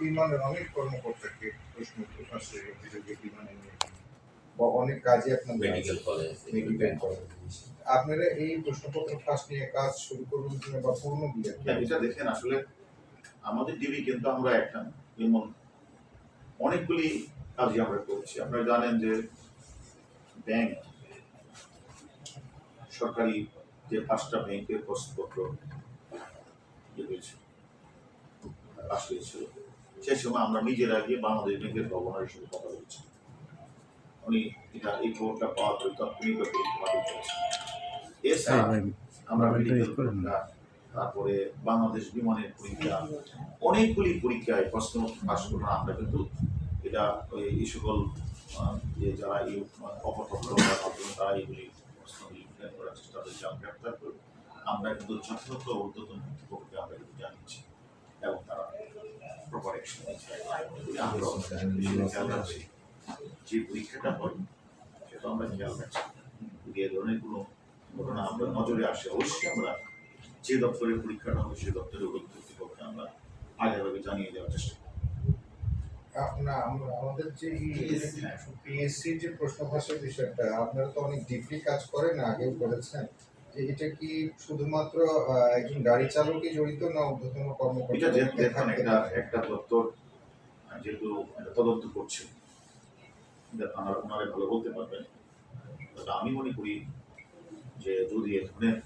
বিমানের অনেক কর্মকর্তাকে প্রশ্ন প্রকাশে অভিযোগে বিমানে নিয়ে বা অনেক কাজে আপনার মেডিকেল কলেজ মেডিকেল কলেজ আপনারা এই প্রশ্নপত্র ফাঁস নিয়ে কাজ শুরু করবেন কিনা বা পূর্ণ বিয়ে হ্যাঁ, এটা দেখেন আসলে আমাদের ডিবি কিন্তু আমরা একটা না। যেমন অনেকগুলি কাজই আমরা করছি। আপনারা জানেন যে ব্যাংক সরকারি যে পাঁচটা ব্যাংকের প্রশ্নপত্র পাশ হয়েছিল সেই সময় আমরা নিজেরা গিয়ে বাংলাদেশ ব্যাংকের গভর্নরের সাথে কথা বলছি। উনি এটা এই খবরটা পাওয়ার মাধ্যমে করেছেন এছাড়া আমরা মেডিকেল তারপরে বাংলাদেশ বিমানের পরীক্ষা অনেকগুলি পরীক্ষায় প্রশ্ন পাশ করব আমরা কিন্তু। এটা ওই এই সকল যে যারা এই অপতন্ত্র তারা এইগুলি প্রশ্নগুলি clear করার চেষ্টা করছে আমরা গ্রেপ্তার করি। আমরা কিন্তু যথাযথ ঊর্ধ্বতন কর্তৃপক্ষকে আমরা কিন্তু যে পরীক্ষাটা হয় সেটা আমরা খেয়াল রাখছি যদি এ ধরনের কোনো ঘটনা আমরা নজরে আসে অবশ্যই আমরা যে দপ্তরের পরীক্ষাটা হবে সেই দপ্তরের কর্তৃপক্ষকে আমরা আগেভাবে জানিয়ে দেওয়ার চেষ্টা আমরা আমাদের যে পিএসসি যে প্রশ্ন ফাঁসের বিষয়টা আপনারা তো অনেক ডিপলি কাজ করেন আগেও করেছেন। এটা কি শুধুমাত্র একজন গাড়ি চালকই জড়িত না এটা কর্মকর্তা? যে দেখেন একটা একটা দপ্তর যেহেতু একটা তদন্ত করছে। এটা ওনারা ওনারা ভালো বলতে পারবেন। আমি মনে করি যে যদি এ ধরনের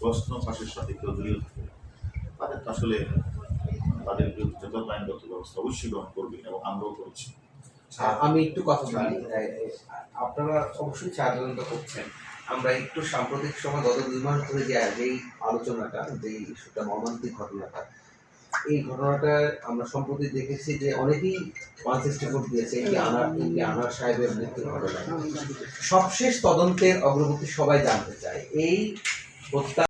প্রশ্ন ফাঁসের সাথে কেউ জড়িত থাকে তাদের তো আসলে তাদের বিরুদ্ধে যত আইনগত ব্যবস্থা অবশ্যই গ্রহণ করবে এবং আমরাও করছি। আমি একটু কথা বলি। আপনারা অবশ্যই চা আলোচনা করছেন। আমরা একটু সাম্প্রতিক সময়, গত দুই মাস ধরে যে যেই আলোচনাটা, যে ইস্যুটা, মর্মান্তিক ঘটনাটা, এই ঘটনাটা আমরা সম্প্রতি দেখেছি যে অনেকেই ওয়ান দিয়েছে এই আনার এই আনার সাহেবের মৃত্যুর ঘটনা। সবশেষ তদন্তের অগ্রগতি সবাই জানতে চায়। এই হত্যা